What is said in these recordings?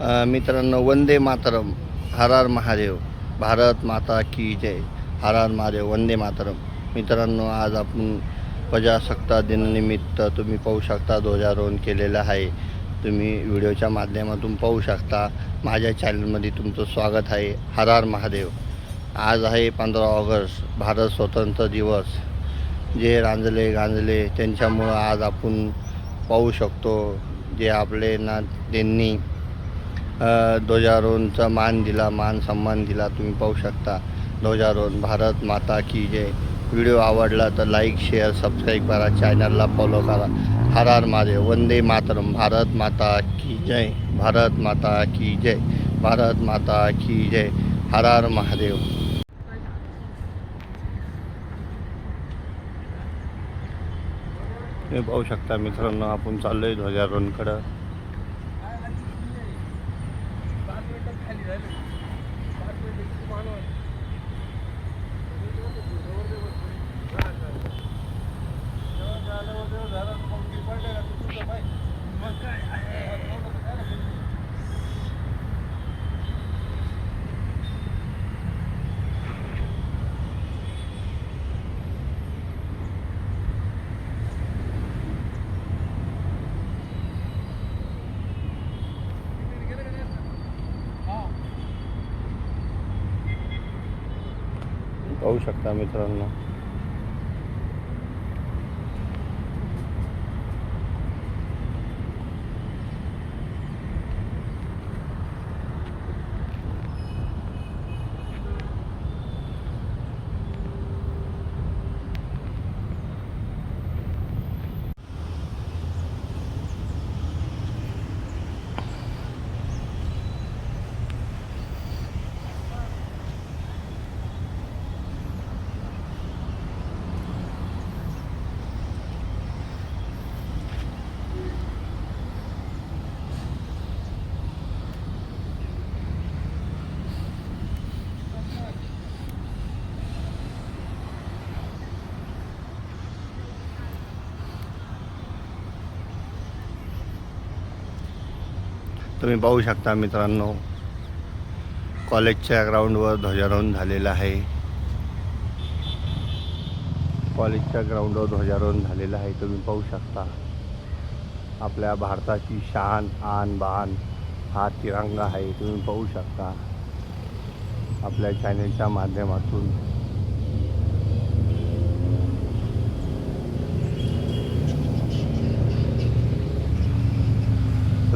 मित्रांनो वंदे मातरम हर हर महादेव भारत माता की जय हर हर महादेव वंदे मातरम. मित्रांनो आज आपण प्रजासत्ताक दिनानिमित्त तुम्ही पाहू शकता ध्वजारोहण केलेलं आहे. तुम्ही व्हिडिओच्या माध्यमातून पाहू शकता. माझ्या चॅनलमध्ये तुमचं स्वागत आहे हर हर महादेव. आज आहे पंधरा ऑगस्ट भारत स्वतंत्र दिवस. जे रांजले गांजले त्यांच्यामुळं आज आपण पाहू शकतो जे आपले ना त्यांनी ध्वजारोहणचा मान दिला मान सन्मान दिला तुम्ही पाहू शकता. ध्वजारोहण भारत माता की जय. व्हिडिओ आवडला तर लाईक शेअर सबस्क्राईब करा. चॅनलला फॉलो करा. हर हर महादेव वंदे मातरम. भारत माता की जय. भारत माता की जय. भारत माता की जय. हर हर महादेव. तुम्ही पाहू शकता मित्रांनो आपण चाललोय ध्वजारोहणकडं. पाहू शकता मित्रांनो. तुम्ही पाहू शकता मित्रांनो कॉलेजच्या ग्राउंडवर ध्वजारोहण झालेलं आहे. कॉलेजच्या ग्राउंडवर ध्वजारोहण झालेलं आहे. तुम्ही पाहू शकता आपल्या भारताची शान आन बान हा तिरंगा आहे. तुम्ही पाहू शकता आपल्या चॅनेलच्या माध्यमातून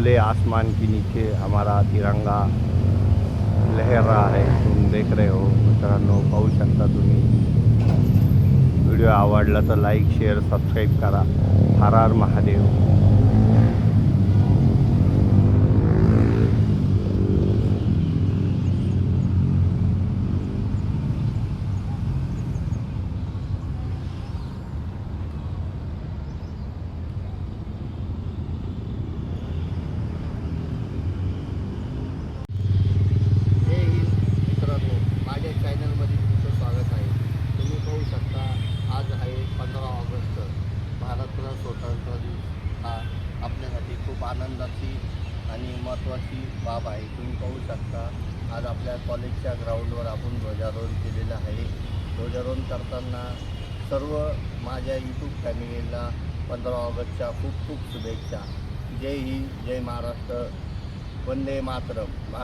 खुले आसमान के नीचे हमारा तिरंगा लहर रहा है। तुम देख रहे हो मित्रांनो पाहू शकता तुम्ही व्हिडिओ आवडला तर लाईक शेअर सबस्क्राईब करा। हर हर महादेव जय हिंद मित्रांनो माझ्या चॅनलमध्ये तुमचं स्वागत आहे तुम्ही पाहू शकता आज आहे पंधरा ऑगस्ट भारतरत्न स्वतंत्र दिवस हा आपल्यासाठी खूप आनंदाची आणि महत्त्वाची बाब आहे. तुम्ही पाहू शकता आज आपल्या कॉलेजच्या ग्राउंडवर आपण ध्वजारोहण केलेलं आहे. ध्वजारोहण करताना सर्व माझ्या यूट्यूब फॅमिलीला पंधरा ऑगस्टच्या खूप खूप शुभेच्छा. जय हिंद जय महाराष्ट्र. वंदे मातरम.